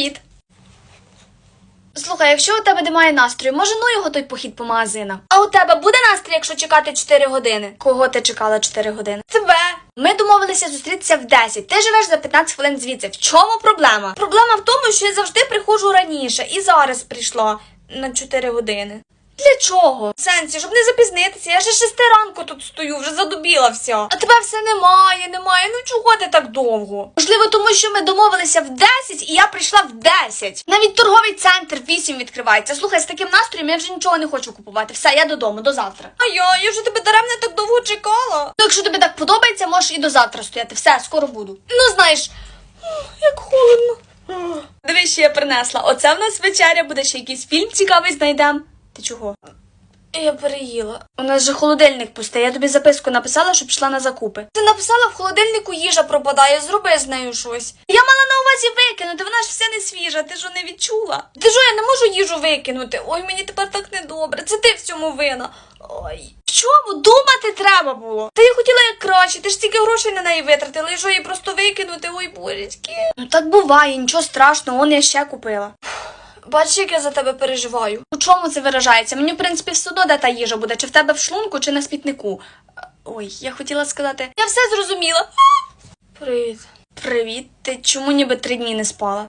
Привіт. Слухай, якщо у тебе немає настрою, може ну його той похід по магазинах. А у тебе буде настрій, якщо чекати 4 години? Кого ти чекала 4 години? Тебе. Ми домовилися зустрітися в 10. Ти живеш за 15 хвилин звідси. В чому проблема? Проблема в тому, що я завжди приходжу раніше і зараз прийшла на 4 години. Для чого? В сенсі, щоб не запізнитися. Я ще шести ранку тут стою, вже задубіла вся. А тебе все немає, немає. Ну чого ти так довго? Можливо, тому що ми домовилися в 10 і я прийшла в 10. Навіть торговий центр в 8 відкривається. Слухай, з таким настроєм я вже нічого не хочу купувати. Все, я додому, до завтра. А я, я вже тебе даремно так довго чекала. Ну, якщо тобі так подобається, можеш і до завтра стояти. Все, скоро буду. Ну, знаєш, як холодно. Дивись, що я принесла. Оце в нас вечеря, буде ще якийсь фільм цікавий знайдемо. Ти чого? Я переїла. У нас же холодильник пустий. Я тобі записку написала, щоб пішла на закупи. Ти написала, в холодильнику їжа пропадає, зроби з нею щось. Я мала на увазі викинути, вона ж все не свіжа, ти ж не відчула. Ти що, я не можу їжу викинути. Ой, мені тепер так недобре. Це ти в цьому вина. Ой. В чому? Думати треба було. Та я хотіла як краще, ти ж стільки грошей на неї витратила, і що її просто викинути, ой, божечки. Ну так буває, нічого страшного, он я ще купила. Бачиш, як я за тебе переживаю. У чому це виражається? Мені, в принципі, все одно де та їжа буде, чи в тебе в шлунку, чи на спітнику. Ой, я хотіла сказати. Я все зрозуміла. Привіт. Привіт. Ти чому ніби три дні не спала?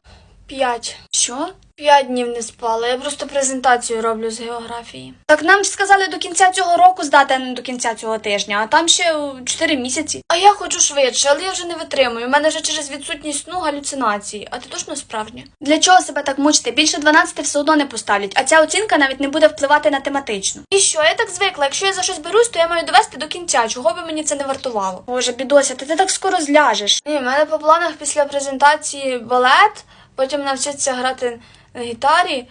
П'ять. Що? П'ять днів не спала. Я просто презентацію роблю з географії. Так нам сказали до кінця цього року здати, а не до кінця цього тижня, а там ще о, чотири місяці. А я хочу швидше, але я вже не витримую. У мене вже через відсутність сну галюцинації. А ти точно справжня? Для чого себе так мучити? Більше 12 все одно не поставлять, а ця оцінка навіть не буде впливати на тематичну. І що, я так звикла. Якщо я за щось берусь, то я маю довести до кінця, чого би мені це не вартувало. Боже, бідося, ти, ти так скоро зляжеш. Ні, в мене по планах після презентації балет, потім навчитися грати на гітарі.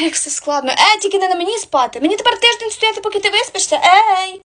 Як все складно. Е, тільки не на мені спати. Мені тепер тиждень стояти, поки ти виспишся. Ей!